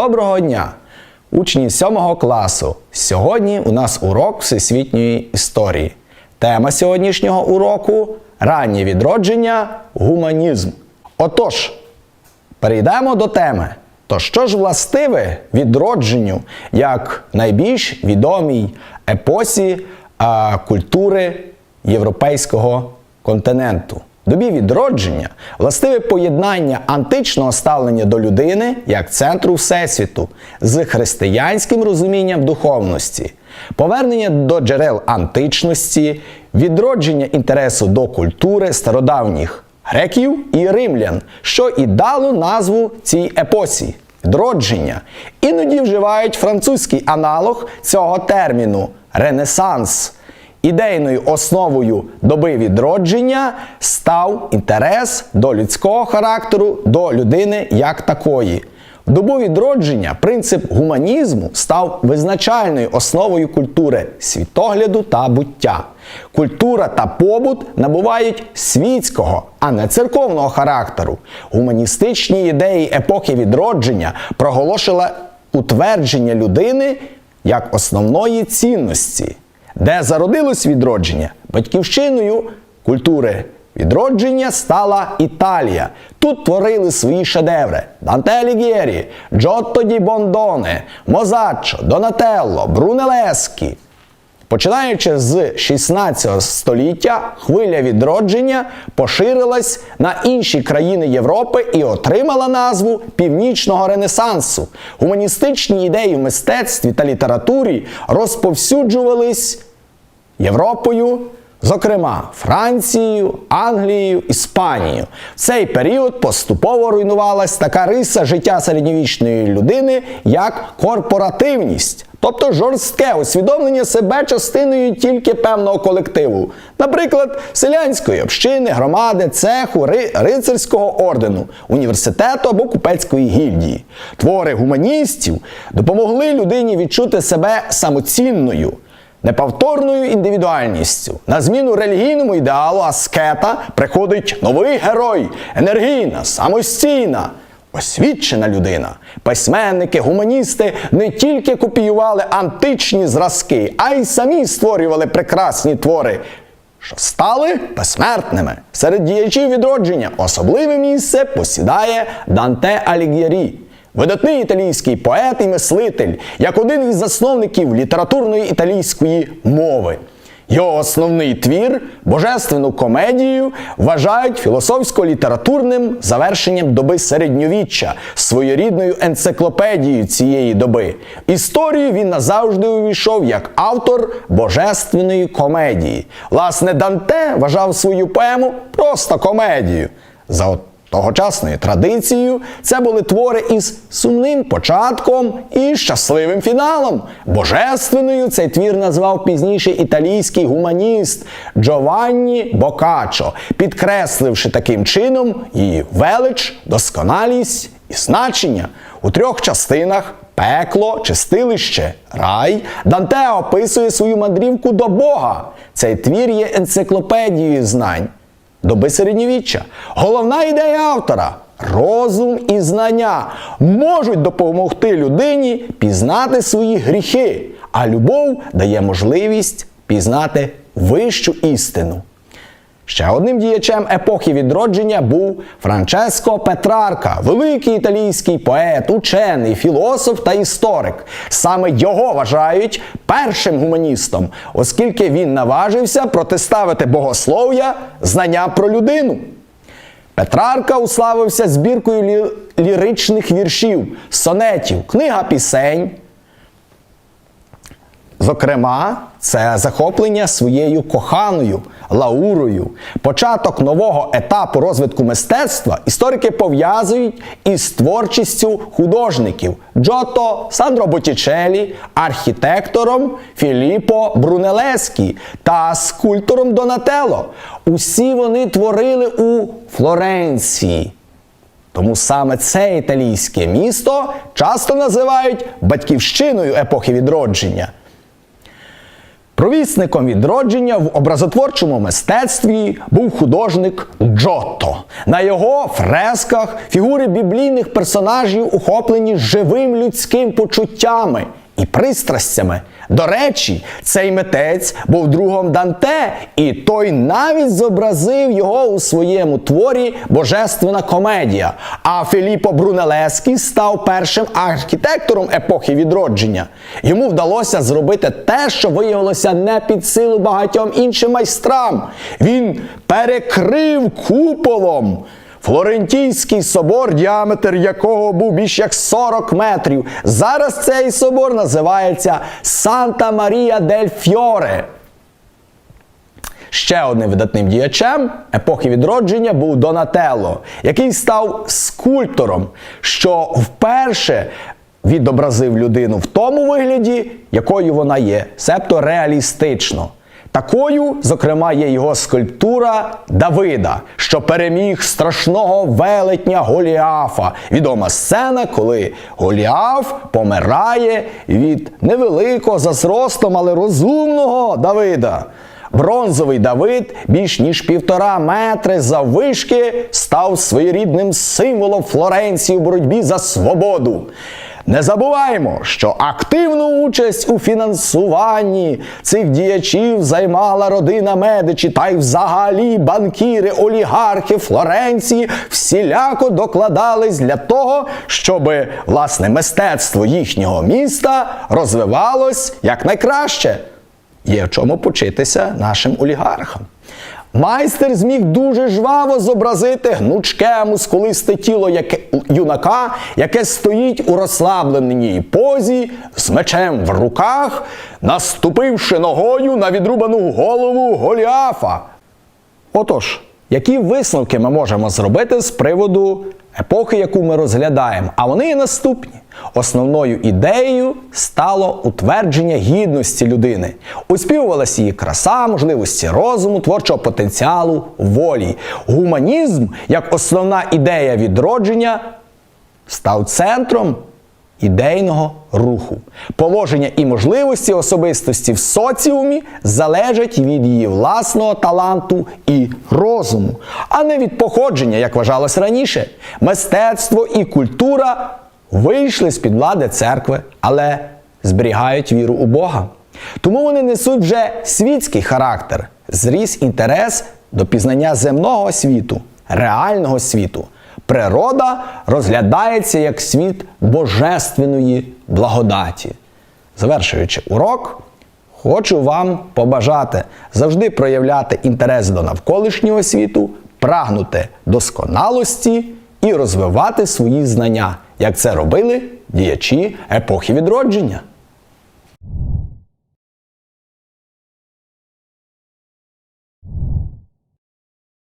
Доброго дня! Учні 7 класу. Сьогодні у нас урок всесвітньої історії. Тема сьогоднішнього уроку раннє відродження, гуманізм. Отож, перейдемо до теми. То що ж властиве відродженню як найбільш відомій епосі а, культури європейського континенту? Добі відродження властиве поєднання античного ставлення до людини як центру Всесвіту з християнським розумінням духовності, повернення до джерел античності, відродження інтересу до культури стародавніх греків і римлян, що і дало назву цій епосі відродження. Іноді вживають французький аналог цього терміну Ренесанс. Ідейною основою доби відродження став інтерес до людського характеру, до людини як такої. В добу відродження принцип гуманізму став визначальною основою культури світогляду та буття. Культура та побут набувають світського, а не церковного характеру. Гуманістичні ідеї епохи відродження проголошили утвердження людини як основної цінності. Де зародилось відродження? Батьківщиною культури відродження стала Італія. Тут творили свої шедеври: Данте Алігєрі, Джотто ді Бондоне, Мозаччо, Донателло, Брунелескі. Починаючи з 16 століття, хвиля відродження поширилась на інші країни Європи і отримала назву Північного Ренесансу. Гуманістичні ідеї в мистецтві та літературі розповсюджувались Європою, зокрема Францією, Англією, Іспанією. В цей період поступово руйнувалась така риса життя середньовічної людини, як корпоративність. Тобто жорстке усвідомлення себе частиною тільки певного колективу, наприклад, селянської общини, громади, цеху, ри- рицарського ордену, університету або купецької гільдії. Твори гуманістів допомогли людині відчути себе самоцінною. Неповторною індивідуальністю на зміну релігійному ідеалу аскета приходить новий герой, енергійна, самостійна, освічена людина. Письменники, гуманісти не тільки копіювали античні зразки, а й самі створювали прекрасні твори, що стали безсмертними. Серед діячів відродження особливе місце посідає Данте Алігєрі. Видатний італійський поет і мислитель, як один із засновників літературної італійської мови. Його основний твір, божественну комедію, вважають філософсько-літературним завершенням доби середньовіччя, своєрідною енциклопедією цієї доби. Історію він назавжди увійшов як автор божественної комедії. Власне, Данте вважав свою поему просто комедією. За Тогочасною традицією це були твори із сумним початком і щасливим фіналом. Божественною цей твір назвав пізніше італійський гуманіст Джованні Бокаччо, підкресливши таким чином її велич, досконалість і значення. У трьох частинах пекло, чистилище, рай, Данте описує свою мандрівку до Бога. Цей твір є енциклопедією знань доби середньовіччя. Головна ідея автора розум і знання можуть допомогти людині пізнати свої гріхи, а любов дає можливість пізнати вищу істину. Ще одним діячем епохи відродження був Франческо Петрарка, великий італійський поет, учений, філософ та історик. Саме його вважають першим гуманістом, оскільки він наважився протиставити богослов'я знання про людину. Петрарка уславився збіркою лі- ліричних віршів, сонетів, книга пісень. Зокрема, це захоплення своєю коханою Лаурою. Початок нового етапу розвитку мистецтва історики пов'язують із творчістю художників Джото Сандро Боттічелі, архітектором Філіппо Брунелескі та скульптором Донателло. Усі вони творили у Флоренції. Тому саме це італійське місто часто називають батьківщиною епохи відродження. Провісником відродження в образотворчому мистецтві був художник Джотто. На його фресках фігури біблійних персонажів ухоплені живим людським почуттями і пристрастями. До речі, цей митець був другом Данте, і той навіть зобразив його у своєму творі Божественна комедія. А Філіппо Брунелеський став першим архітектором епохи відродження. Йому вдалося зробити те, що виявилося не під силу багатьом іншим майстрам. Він перекрив куполом. Флорентійський собор, діаметр якого був більш як 40 метрів. Зараз цей собор називається Санта Марія дель Фьоре. Ще одним видатним діячем епохи відродження був Донателло, який став скульптором, що вперше відобразив людину в тому вигляді, якою вона є, себто реалістично. Такою, зокрема, є його скульптура Давида, що переміг страшного велетня Голіафа. Відома сцена, коли Голіаф помирає від невеликого за зростом, але розумного Давида. Бронзовий Давид більш ніж півтора метри заввишки став своєрідним символом Флоренції у боротьбі за свободу. Не забуваємо, що активну участь у фінансуванні цих діячів займала родина Медичі та й взагалі банкіри, олігархи Флоренції всіляко докладались для того, щоб власне мистецтво їхнього міста розвивалось якнайкраще. Є в чому почитися нашим олігархам. Майстер зміг дуже жваво зобразити гнучке мускулисте тіло яке, юнака, яке стоїть у розслабленій позі з мечем в руках, наступивши ногою на відрубану голову Голіафа. Отож, які висновки ми можемо зробити з приводу епохи, яку ми розглядаємо? А вони є наступні. Основною ідеєю стало утвердження гідності людини. Оспівувалася її краса, можливості розуму, творчого потенціалу, волі. Гуманізм, як основна ідея відродження, став центром ідейного руху. Положення і можливості особистості в соціумі залежать від її власного таланту і розуму, а не від походження, як вважалось раніше. Мистецтво і культура вийшли з-під влади церкви, але зберігають віру у Бога. Тому вони несуть вже світський характер, зріс інтерес до пізнання земного світу, реального світу. Природа розглядається як світ божественної благодаті. Завершуючи урок, хочу вам побажати завжди проявляти інтерес до навколишнього світу, прагнути досконалості і розвивати свої знання, як це робили діячі епохи відродження.